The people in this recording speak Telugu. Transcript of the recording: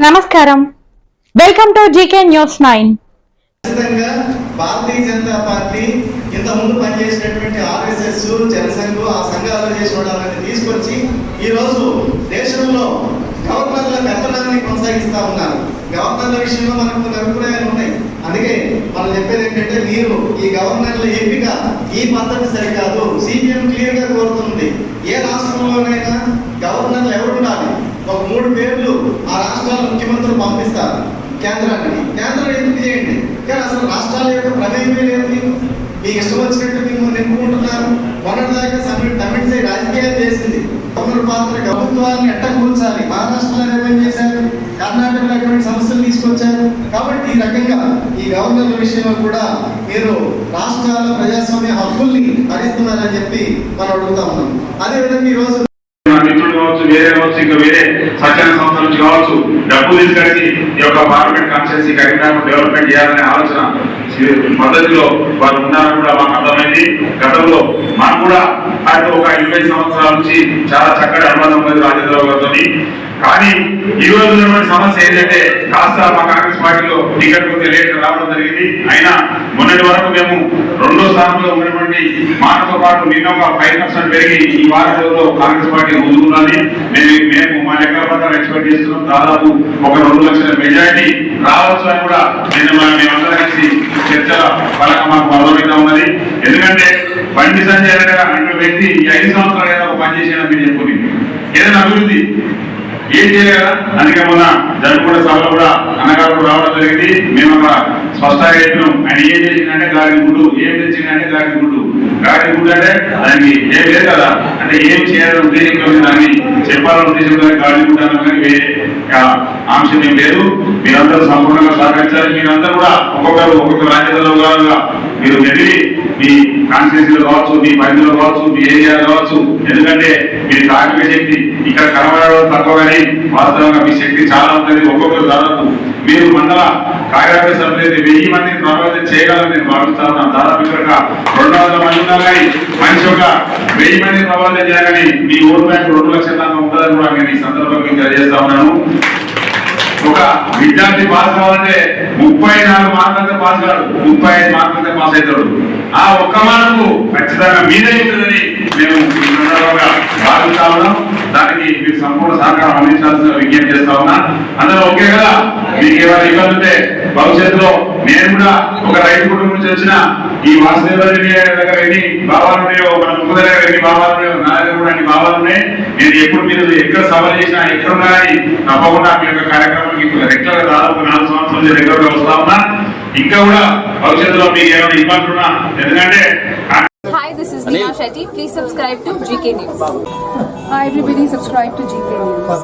నమస్కారం. Welcome to GK news nine ఖచ్చితంగా భారతీయ జనతా పార్టీ ఇంత ముందు పనిచేసినటువంటి ఆర్ఎస్ఎస్ జనసంఘ్ ఆ సంఘాలు చేసుకోవడానికి తీసుకొచ్చి ఈ రోజు దేశంలో గవర్నర్ల పెత్తనాన్ని కొనసాగిస్తా ఉన్నారు. గవర్నర్ల విషయంలో మనకు కొన్ని అభిప్రాయాలు ఉన్నాయి. అందుకే మనం చెప్పేది ఏంటంటే మీరు ఈ గవర్నర్ల ఎంపిక ఈ పద్ధతి సరికాదు సిపిఎం క్లియర్గా కోరుతుంది ఏ రాష్ట్రంలోనైనా గవర్నర్లు ఎవరు ఉండాలి ఒక మూడు పేర్లు ఆ రాష్ట్రాల ముఖ్యమంత్రులు కేంద్రాన్ని. కేంద్రం ఎందుకు చేయండి కానీ అసలు రాష్ట్రాల యొక్క ప్రమేయమే లేదు మీకు మీకు ఇష్టం వచ్చినట్టు మేము నింపుకుంటున్నారు మొన్నటిదాకా సమ్మిట్ తమిళసై రాజకీయాలు చేసింది. పౌరుల పాత్ర ప్రభుత్వాన్ని ఎట్ట కూల్చాలి? మహారాష్ట్రలో ఏమేం చేశారు? కర్ణాటకలో ఎటువంటి సమస్యలు తీసుకొచ్చారు? కాబట్టి ఈ రకంగా ఈ గవర్నర్ల విషయంలో కూడా మీరు రాష్ట్రాల ప్రజాస్వామ్య హక్కుల్ని హరిస్తున్నారని చెప్పి మనం అడుగుతా ఉన్నాం. అదేవిధంగా ఈ వేరే కావచ్చు ఇంకా వేరే స్వచ్ఛంద సంస్థల నుంచి కావచ్చు డబ్బు తీసుకొచ్చి ఈ యొక్క పార్లమెంట్ కాన్స్టిట్యూన్సీ కరీంనగర్ డెవలప్మెంట్ చేయాలనే ఆలోచన. పద్ధతిలో వారు ఉన్నారని కూడా మాకు అర్థమైంది. గతంలో మన కూడా ఆయన ఒక ఇరవై సంవత్సరాల నుంచి చాలా చక్కటి అనుబంధం ఉంది రాజేంద్రరావు గారితో కానీ ఈ రోజు ఉన్నటువంటి సమస్య ఏంటంటే కాస్త మా కాంగ్రెస్ పార్టీలో టికెట్ కొద్దిగా లేట్ రావడం జరిగింది. అయినా మొన్నటి వరకు మేము రెండో స్థానంలో ఉన్నటువంటి మాటతో పాటు నిన్న ఒక ఫైవ్ పర్సెంట్ పెరిగి ఈ వారంలో కాంగ్రెస్ పార్టీ ముందుకున్నది మేము మేము మా లెక్కల ప్రకారం ఎక్స్పెక్ట్ చేస్తున్నాం. దాదాపు ఒక రెండు లక్షల మెజారిటీ రావచ్చు అని కూడా నిన్న మేము మేమందరం కలిసి చర్చల ఫలంగా మాకు అర్థమవుతా ఉన్నది. ఎందుకంటే బండి సంజయ్ అనే అనే వ్యక్తి ఈ ఐదు సంవత్సరాలు ఏదో ఒక పని చేసేదని మీరు చెప్పుకుని ఏదైనా అభివృద్ధి. ఏం చేయగలరా అందుకే మొన్న జరుపుకున్న సభలో కూడా అన్నగారు రావడం జరిగింది. మేము అక్కడ స్పష్టంగా ఆయన ఏం చేసిందంటే గాడి గుడ్డు ఏం తెచ్చిందంటే గాడి గుడ్డు. గాడి గుడ్డు అంటే దానికి ఏం లేదు కదా. అంటే ఏం చేయాలని ఉద్దేశంలో దాన్ని చెప్పాలని ఉద్దేశం గాడి గుడ్డు అన్నాం కానీ వేరే ఆ, ఏం లేదు. మీరందరూ సంపూర్ణంగా సహకరించాలి. మీరందరూ కూడా ఒక్కొక్కరు ఒక్కొక్క రాజ్యాంగంగా మీరు వెళ్ళి మీ కాన్స్టిట్యూన్సీలో కావచ్చు మీ పరిధిలో కావచ్చు మీ ఏరియాలో కావచ్చు ఎందుకంటే మీరు కార్మిక శక్తి ఇక్కడ కనబడడం తక్కువ కానీ వాస్తవంగా మీ శక్తి చాలా ఉంటుంది ఒక్కొక్కరు దాదాపు. మీరు మండల కార్యవర్గ సభ్యులు వెయ్యి మందిని ప్రభావితం చేయగలని. నేను భావిస్తాను. దాదాపు ఇక్కడ రెండు వందల మంది ఉన్నారు కానీ మనిషి ఒక వెయ్యి మందిని ప్రభావితం చేయాలని మీ ఓటు బ్యాంక్ రెండు లక్షల దాకా ఉంటుందని కూడా నేను ఈ సందర్భంగా తెలియజేస్తా ఉన్నాను. ఒక విద్యార్థి పాస్ కావాలంటే ముప్పై నాలుగు మార్కులతో పాస్ కాడు. ముప్పై ఐదు మార్కులతో పాస్ అవుతాడు. ఆ ఒక్క మార్కు ఖచ్చితంగా మీదే ఉంటుందని మేము భావిస్తా ఉన్నాం. దానికి మీరు సంపూర్ణ అందించాల్సిన విజ్ఞప్తి చేస్తా ఉన్నా అందరూ ఓకే కదా మీకు ఏమైనా ఇబ్బంది ఉంటే భవిష్యత్తులో నేను కూడా ఒక రైతు కుటుంబం నుంచి వచ్చిన ఈ వాసుదేవ రెడ్డి దగ్గర ఎన్ని భావాలు ఉన్నాయో మన దగ్గర ఎన్ని భావాలు ఉన్నాయో నా దగ్గర కూడా అన్ని భావాలు ఉన్నాయి నేను ఎప్పుడు మీరు ఎక్కడ సభలు చేసినా ఎక్కడ ఉన్నా కానీ తప్పకుండా మీ యొక్క కార్యక్రమానికి రెగ్యులర్గా దాదాపు నాలుగు సంవత్సరాల నుంచి రెగ్యులర్గా వస్తా ఉన్నా ఇంకా కూడా భవిష్యత్తులో మీకు ఏమైనా ఇబ్బందులు ఉన్నా ఎందుకంటే Hi, this is Neha Shetty. Please subscribe to GK News. Hi everybody, subscribe to GK News.